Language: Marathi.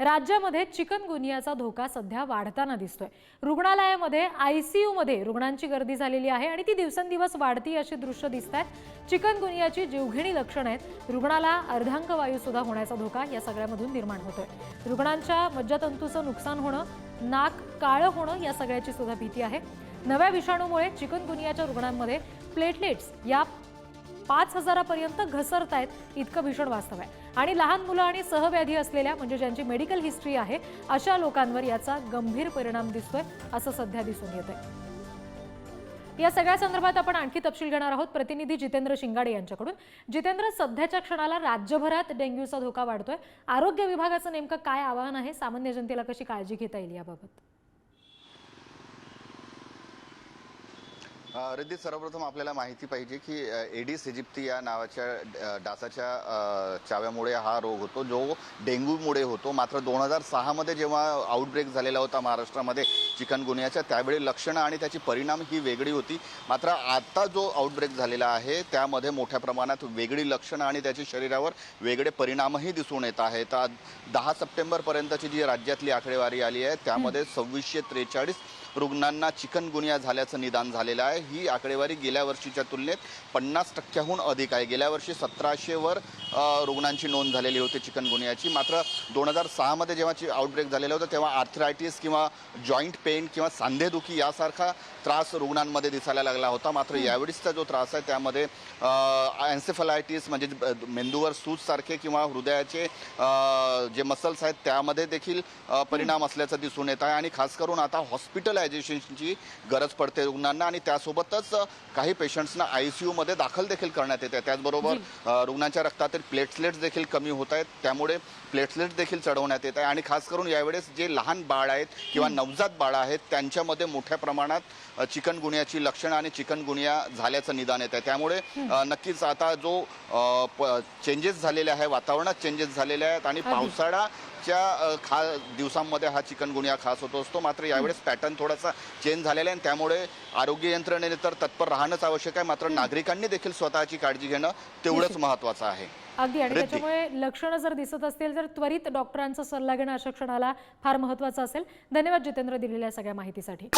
राज्यामध्ये चिकनगुनियाचा धोका सध्या वाढताना दिसतोय. रुग्णालयामध्ये आयसीयूमध्ये रुग्णांची गर्दी झालेली आहे आणि ती दिवसेंदिवस वाढती अशी दृश्य दिसत आहेत चिकनगुनियाची जीवघेणी लक्षणं आहेत. रुग्णाला अर्धांक वायू सुद्धा होण्याचा धोका या सगळ्यामधून निर्माण होतोय. रुग्णांच्या मज्जातंतूचं नुकसान होणं नाक काळं होणं या सगळ्याची सुद्धा भीती आहे. नव्या विषाणूमुळे चिकनगुनियाच्या रुग्णांमध्ये प्लेटलेट्स या पाच हजारापर्यंत घसरत आहेत इतकं भीषण वास्तव आहे. आणि लहान मुलं आणि सहव्याधी असलेल्या म्हणजे ज्यांची मेडिकल हिस्ट्री आहे अशा लोकांवर याचा गंभीर परिणाम दिसतोय असं सध्या दिसून येत आहे या सगळ्या संदर्भात आपण आणखी तपशील घेणार आहोत. प्रतिनिधी जितेंद्र शिंगाडे यांच्याकडून. जितेंद्र सध्याच्या क्षणाला राज्यभरात डेंग्यूचा धोका वाढतोय. आरोग्य विभागाचं नेमकं काय आवाहन आहे? सामान्य जनतेला कशी काळजी घेता येईल याबाबत? रिद्धी सर्वप्रथम आपल्याला माहिती पाहिजे की एडिस इजिप्ती या नावाच्या डासाच्या चाव्यामुळे हा रोग होतो जो डेंग्यूमुळे होतो. मात्र दोन हजार सहामध्ये जेव्हा आउटब्रेक झालेला होता महाराष्ट्रामध्ये चिकनगुन्ह्याच्या त्यावेळी लक्षणं आणि त्याची परिणाम ही वेगळी होती. मात्र आता जो आउटब्रेक झालेला आहे त्यामध्ये मोठ्या प्रमाणात वेगळी लक्षणं आणि त्याची शरीरावर वेगळे परिणामही दिसून येत आहेत. आज दहा सप्टेंबरपर्यंतची जी राज्यातली आकडेवारी आली आहे त्यामध्ये सव्वीसशे त्रेचाळीस रुग्णांना चिकनगुनिया झाल्याचं निदान झालेलं आहे. ही आकडेवारी गेल्या वर्षीच्या तुलनेत पन्नास टक्क्याहून अधिक आहे. गेल्या वर्षी सतराशेवर रुग्णांची नोंद झालेली होती चिकनगुनियाची मात्र दोन हजार सहामध्ये जेव्हा आउटब्रेक झालेलं होतं तेव्हा आर्थरायटिस किंवा जॉईंट पेन किंवा सांधेदुखी यासारखा त्रास रुग्णांमध्ये दिसायला लागला होता. मात्र यावेळीसचा जो त्रास आहे त्यामध्ये एन्सेफलायटिस म्हणजे मेंदूवर सूजसारखे किंवा हृदयाचे जे मसल्स आहेत त्यामध्ये देखील परिणाम असल्याचं दिसून येत आहे. आणि खास करून आता हॉस्पिटलायझेशनची गरज पडते रुग्णांना आणि त्यासोबतच काही पेशंट्सना आय सी यूमध्ये दाखल देखील करण्यात येते. त्याचबरोबर रुग्णांच्या रक्तातील प्लेटलेट्स देखील कमी होत आहेत. त्यामुळे प्लेटलेट्स देखील चढवण्यात येत आहे. आणि खास करून यावेळेस जे लहान बाळ आहेत किंवा नवजात बाळ आहेत त्यांच्यामध्ये मोठ्या प्रमाणात चिकनगुनियाची लक्षणं आणि चिकनगुनिया झाल्याचं निदान येत आहे. त्यामुळे नक्कीच आता जो चेंजेस झालेले आहे वातावरणात चेंजेस झालेले आहेत आणि अगदी. अ, खा दिवसांमध्ये हा चिकनगुनिया खास होत असतो. मात्र यावेळेस पॅटर्न थोडासा चेंज झालेला आहे आणि त्यामुळे आरोग्य यंत्रणेने तर तत्पर राहणंच आवश्यक आहे. मात्र नागरिकांनी देखील स्वतःची काळजी घेणं तेवढंच. महत्वाचं आहे. अगदी. आणि. त्याच्यामुळे लक्षणं जर दिसत असतील तर त्वरित डॉक्टरांचा सल्ला घेणं अशा क्षणाला फार महत्वाचं असेल. धन्यवाद जितेंद्र दिलेल्या सगळ्या माहितीसाठी.